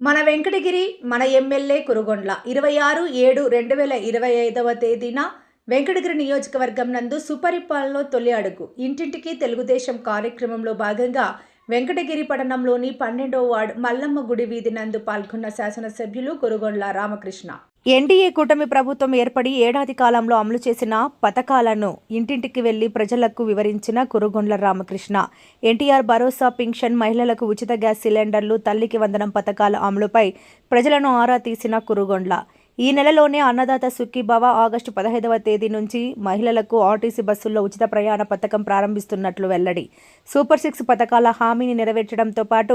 మన వెంకటగిరి మన ఎమ్మెల్యే కురుగొండ్ల. ఇరవై ఆరు ఏడు రెండు వేల ఇరవై ఐదవ తేదీన వెంకటగిరి నియోజకవర్గం నందు సుపరిపాలనలో తొలి అడుగు. ఇంటింటికి తెలుగుదేశం కార్యక్రమంలో భాగంగా వెంకటగిరి పట్టణంలోని పన్నెండవ వార్డు మల్లమ్మ గుడి వీధి నందు పాల్గొన్న శాసనసభ్యులు కురుగొండ్ల రామకృష్ణ. ఎన్డీఏ కూటమి ప్రభుత్వం ఏర్పడి ఏడాది కాలంలో అమలు చేసిన పథకాలను ఇంటింటికి వెళ్ళి ప్రజలకు వివరించిన కురుగొండ్ల రామకృష్ణ. ఎన్టీఆర్ భరోసా పింఛన్ మహిళలకు ఉచిత గ్యాస్ సిలిండర్లు తల్లికి వందనం పథకాల అమలుపై ప్రజలను ఆరా తీసిన కురుగొండ్ల. ఈ నెలలోనే అన్నదాత సుఖీభవ ఆగస్టు పదహైదవ తేదీ నుంచి మహిళలకు ఆర్టీసీ బస్సుల్లో ఉచిత ప్రయాణ పథకం ప్రారంభిస్తున్నట్లు వెల్లడి. సూపర్ సిక్స్ పథకాల హామీని నెరవేర్చడంతో పాటు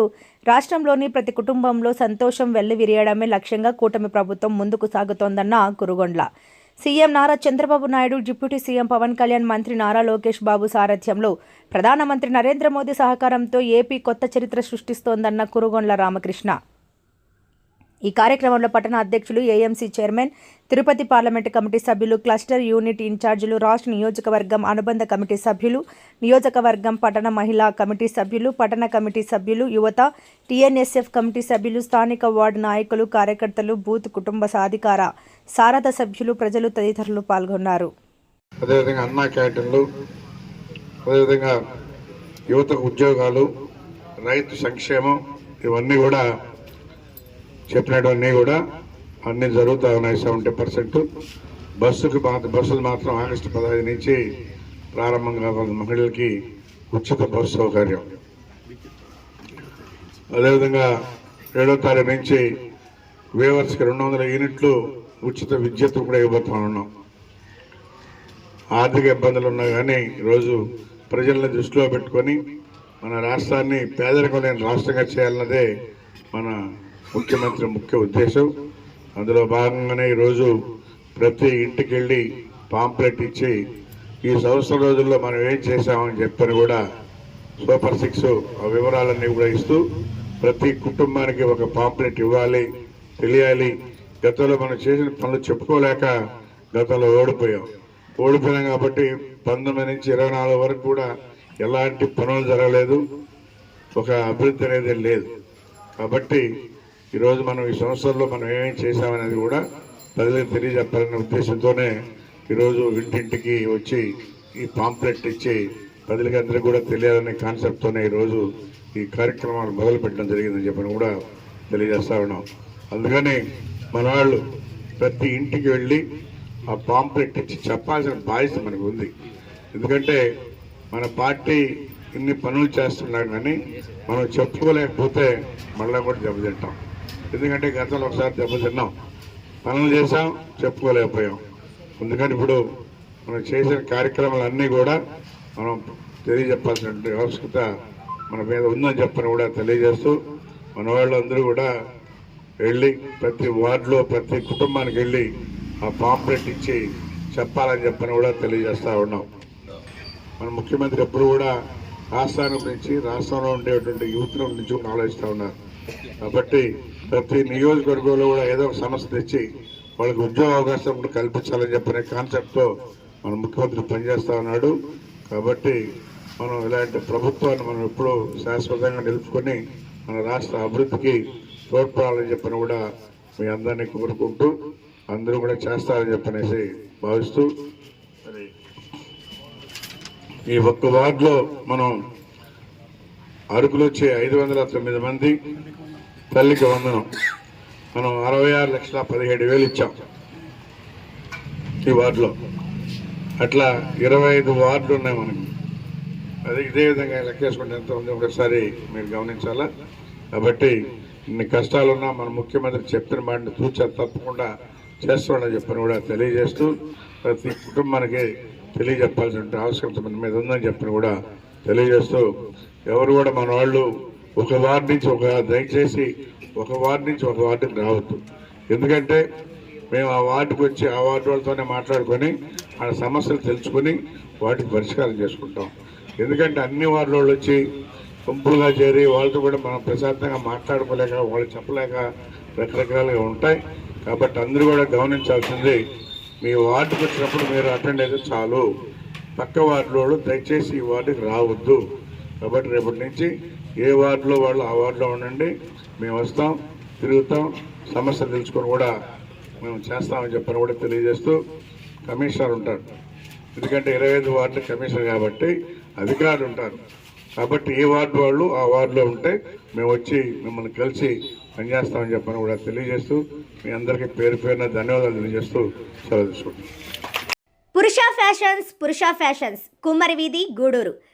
రాష్ట్రంలోని ప్రతి కుటుంబంలో సంతోషం వెల్లివిరియడమే లక్ష్యంగా కూటమి ప్రభుత్వం ముందుకు సాగుతోందన్న Kurugondla. CM Nara Chandrababu Naidu deputy CM Pawan Kalyan మంత్రి నారా లోకేష్ బాబు సారథ్యంలో ప్రధానమంత్రి నరేంద్ర మోదీ సహకారంతో ఏపీ కొత్త చరిత్ర సృష్టిస్తోందన్న కురుగొండ్ల రామకృష్ణ. ఈ కార్యక్రమంలో పట్టణ అధ్యక్షులు AMC chairman Tirupati parliament committee సభ్యులు క్లస్టర్ యూనిట్ ఇన్ఛార్జీలు రాష్ట్ర నియోజకవర్గం అనుబంధ కమిటీ సభ్యులు నియోజకవర్గం పట్టణ మహిళా కమిటీ సభ్యులు పట్టణ కమిటీ సభ్యులు యువత టీఎన్ఎస్ఎఫ్ కమిటీ సభ్యులు స్థానిక వార్డు నాయకులు కార్యకర్తలు బూత్ కుటుంబ సాధికార సారథ సభ్యులు ప్రజలు తదితరులు పాల్గొన్నారు. అదేవిధంగా అన్నా క్యాంటీన్లు అదేవిధంగా యువతకు ఉద్యోగాలు రైతు సంక్షేమం ఇవన్నీ కూడా చెప్పినటువన్నీ కూడా అన్ని జరుగుతూ ఉన్నాయి సెవెంటీ పర్సెంట్ బస్సుకి మాత్రం బస్సులు మాత్రం ఆగస్టు పదహైదు నుంచి ప్రారంభంగా కావాలి. మహిళలకి ఉచిత బస్సు సౌకర్యం. అదేవిధంగా ఏడో తారీఖు నుంచి వేవర్స్కి రెండు వందల యూనిట్లు ఉచిత విద్యుత్ కూడా ఇవ్వబోతా ఉన్నాం. ఆర్థిక ఇబ్బందులు ఉన్నా కానీ ఈరోజు ప్రజలను దృష్టిలో పెట్టుకొని మన రాష్ట్రాన్ని పేదరికం లేని రాష్ట్రంగా చేయాలన్నదే మన ముఖ్యమంత్రి ముఖ్య ఉద్దేశం. అందులో భాగంగానే ఈరోజు ప్రతి ఇంటికి వెళ్ళి పాంప్లెట్ ఇచ్చి ఈ సంవత్సరం రోజుల్లో మనం ఏం చేశామని చెప్పని కూడా సూపర్ సిక్స్ ఆ వివరాలన్నీ కూడా ఇస్తూ ప్రతి కుటుంబానికి ఒక పాంప్లెట్ ఇవ్వాలి తెలియాలి. గతంలో మనం చేసిన పనులు చెప్పుకోలేక గతంలో ఓడిపోయాం. ఓడిపోయాం కాబట్టి పంతొమ్మిది నుంచి ఇరవై నాలుగు వరకు కూడా ఎలాంటి పనులు జరగలేదు. ఒక అభివృద్ధి అనేది లేదు. కాబట్టి ఈరోజు మనం ఈ సంవత్సరంలో మనం ఏమేమి చేశామనేది కూడా ప్రజలకు తెలియజెప్పాలనే ఉద్దేశంతోనే ఈరోజు ఇంటింటికి వచ్చి ఈ పాంప్లెట్ ఇచ్చి ప్రజలకి అందరికీ కూడా తెలియాలనే కాన్సెప్ట్తోనే ఈరోజు ఈ కార్యక్రమాలు మొదలు పెట్టడం జరిగిందని చెప్పని కూడా తెలియజేస్తా ఉన్నాం. అందుకని మన వాళ్ళు ప్రతి ఇంటికి వెళ్ళి ఆ పాంప్లెట్ ఇచ్చి చెప్పాల్సిన బాధ్యత మనకు ఉంది. ఎందుకంటే మన పార్టీ ఇన్ని పనులు చేస్తున్నా కానీ మనం చెప్పుకోలేకపోతే మళ్ళీ కూడా దెబ్బతింటాం. ఎందుకంటే గతంలో ఒకసారి దెబ్బతిన్నాం పనులు చేసాం చెప్పుకోలేకపోయాం. ఎందుకంటే ఇప్పుడు మనం చేసిన కార్యక్రమాలన్నీ కూడా మనం తెలియజెప్పాల్సిన ఆవశ్యకత మన మీద ఉందని చెప్పని కూడా తెలియజేస్తూ మన వాళ్ళందరూ కూడా వెళ్ళి ప్రతి వార్డులో ప్రతి కుటుంబానికి వెళ్ళి ఆ పాంప్లెట్ ఇచ్చి చెప్పాలని చెప్పని కూడా తెలియజేస్తూ ఉన్నాం. మన ముఖ్యమంత్రి ఎప్పుడు కూడా రాష్ట్రాన్ని గురించి రాష్ట్రంలో ఉండేటువంటి యూత్ గురించి ఆలోచిస్తూ ఉన్నారు. కాబట్టి ప్రతి నియోజకవర్గంలో కూడా ఏదో ఒక సమస్య తెచ్చి వాళ్ళకి ఉద్యోగ అవకాశం కూడా కల్పించాలని చెప్పిన కాన్సెప్ట్తో మన ముఖ్యమంత్రి పనిచేస్తా ఉన్నాడు. కాబట్టి మనం ఇలాంటి ప్రభుత్వాన్ని మనం ఎప్పుడూ శాశ్వతంగా నిలుపుకొని మన రాష్ట్ర అభివృద్ధికి తోడ్పడాలని చెప్పని కూడా మీ అందరినీ కోరుకుంటూ అందరూ కూడా చేస్తారని చెప్పనేసి భావిస్తూ ఈ ఒక్క వార్డులో మనం అరకులు వచ్చే ఐదు వందల తొమ్మిది మంది తల్లికి వందనం. మనం అరవై ఆరు లక్షల పదిహేడు వేలు ఇచ్చాం ఈ వార్డులో. అట్లా ఇరవై ఐదు వార్డులు ఉన్నాయి మనకి. అది ఇదే విధంగా లెక్కేసుకుంటే ఎంత ఉంది. ఒకసారి మీరు గమనించాలా? కాబట్టి ఇన్ని కష్టాలున్నా మన ముఖ్యమంత్రి చెప్పిన వాటిని తూచా తప్పకుండా చేస్తాడని చెప్పని కూడా తెలియజేస్తూ ప్రతి కుటుంబానికి తెలియజెప్పాల్సిన ఆవశ్యకత మన మీద ఉందని చెప్పని కూడా తెలియజేస్తూ ఎవరు కూడా మన వాళ్ళు ఒక వార్డు నుంచి ఒక దయచేసి ఒక వార్డు నుంచి ఒక వార్డుకి రావద్దు. ఎందుకంటే మేము ఆ వార్డుకు వచ్చి ఆ వార్డు వాళ్ళతోనే మాట్లాడుకొని ఆ సమస్యలు తెలుసుకొని వాటికి పరిష్కారం చేసుకుంటాం. ఎందుకంటే అన్ని వార్డుల వాళ్ళు వచ్చి గుంపులుగా చేరి వాళ్ళతో కూడా మనం ప్రశాంతంగా మాట్లాడుకోలేక వాళ్ళు చెప్పలేక రకరకాలుగా ఉంటాయి. కాబట్టి అందరూ కూడా గమనించాల్సింది మీ వార్డుకి వచ్చినప్పుడు మీరు అటెండ్ అయితే చాలు. పక్క వార్డులో వాళ్ళు దయచేసి ఈ వార్డుకి రావద్దు. కాబట్టి రేపటి నుంచి ఏ వార్డులో వాళ్ళు ఆ వార్డులో ఉండండి. మేము వస్తాం తిరుగుతాం సమస్యలు తెలుసుకొని కూడా మేము చేస్తామని చెప్పని కూడా తెలియజేస్తూ కమిషనర్ ఉంటారు. ఎందుకంటే ఇరవై ఐదు వార్డులు కమిషనర్ కాబట్టి అధికారులు ఉంటారు. కాబట్టి ఏ వార్డు వాళ్ళు ఆ వార్డులో ఉంటే మేము వచ్చి మిమ్మల్ని కలిసి పనిచేస్తామని చెప్పని కూడా తెలియజేస్తూ మీ అందరికీ పేరు పేరున ధన్యవాదాలు తెలియజేస్తూ సెలవు తీసుకుంటున్నాం. పురుష ఫ్యాషన్స్ పురుష ఫ్యాషన్స్. కుమ్మరి వీధి గూడూరు.